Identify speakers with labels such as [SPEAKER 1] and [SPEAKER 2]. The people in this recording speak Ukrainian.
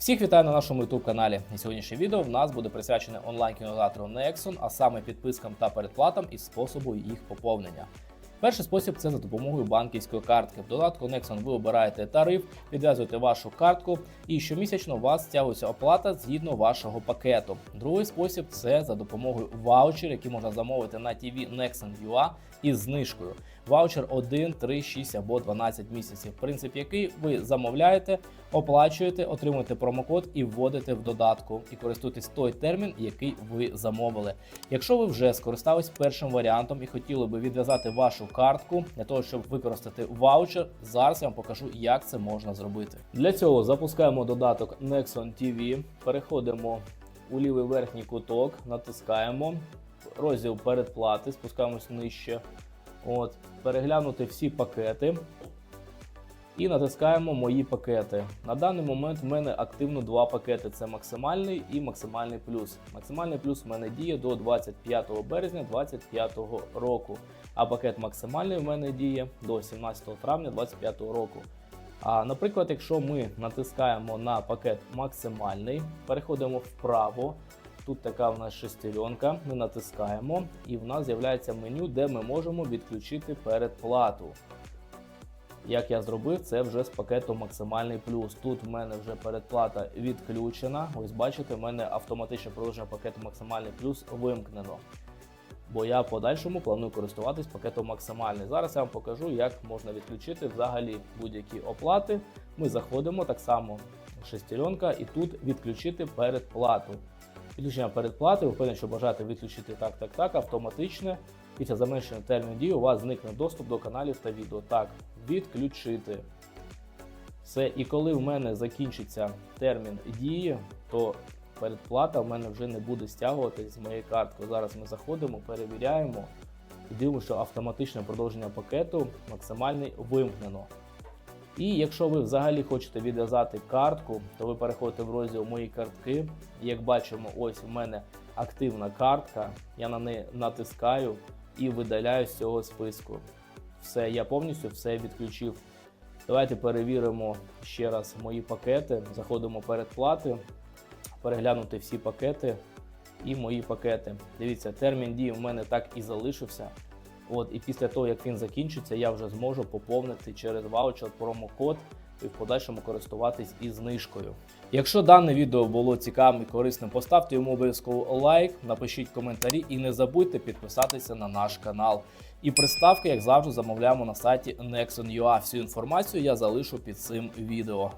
[SPEAKER 1] Всіх вітаю на нашому youtube каналі. І сьогоднішнє відео в нас буде присвячене онлайн кінотеатру Nexon, а саме підпискам та передплатам і способу їх поповнення. Перший спосіб це за допомогою банківської картки. В додатку Nexon ви обираєте тариф, підв'язуєте вашу картку, і щомісячно у вас стягується оплата згідно вашого пакету. Другий спосіб це за допомогою ваучерів, які можна замовити на TV Nexon.ua із знижкою. Ваучер 1, 3, 6 або 12 місяців. Принцип який ви замовляєте, оплачуєте, отримуєте промокод і вводите в додатку і користуєтесь той термін, який ви замовили. Якщо ви вже скористались першим варіантом і хотіли би відв'язати вашу картку для того, щоб використати ваучер, зараз я вам покажу, як це можна зробити. Для цього запускаємо додаток Nexon TV, переходимо у лівий верхній куток, натискаємо розділ передплати, спускаємось нижче. От, переглянути всі пакети і натискаємо мої пакети. На даний момент в мене активно два пакети: це максимальний і максимальний плюс. Максимальний плюс в мене діє до 25 березня 2025 року. А пакет максимальний в мене діє до 17 травня 2025 року. А наприклад, якщо ми натискаємо на пакет максимальний, переходимо вправо. Тут така в нас шестеренка, ми натискаємо, і в нас з'являється меню, де ми можемо відключити передплату. Як я зробив, це вже з пакету максимальний плюс. Тут в мене вже передплата відключена. Ось бачите, в мене автоматичне продовження пакету максимальний плюс вимкнено. Бо я в подальшому планую користуватись пакетом максимальний. Зараз я вам покажу, як можна відключити взагалі будь-які оплати. Ми заходимо так само шестеренка і тут відключити передплату. Підключення передплати, ви впевнені, що бажаєте відключити так, так, так, автоматичне. Після завершення терміну дії у вас зникне доступ до каналів та відео. Так, відключити. Все, і коли в мене закінчиться термін дії, то передплата в мене вже не буде стягуватись з моєї картки. Зараз ми заходимо, перевіряємо і дивимося, що автоматичне продовження пакету максимальний вимкнено. І якщо ви взагалі хочете відв'язати картку, то ви переходите в розділ Мої картки. Як бачимо, ось у мене активна картка. Я на неї натискаю і видаляю з цього списку. Все, я повністю все відключив. Давайте перевіримо ще раз мої пакети. Заходимо передплати, переглянути всі пакети і мої пакети. Дивіться, термін дії в мене так і залишився. От, і після того, як він закінчиться, я вже зможу поповнити через ваучер промокод і в подальшому користуватись із знижкою. Якщо дане відео було цікавим і корисним, поставте йому обов'язково лайк, напишіть коментарі і не забудьте підписатися на наш канал. І приставки, як завжди, замовляємо на сайті Nexon.ua. Всю інформацію я залишу під цим відео.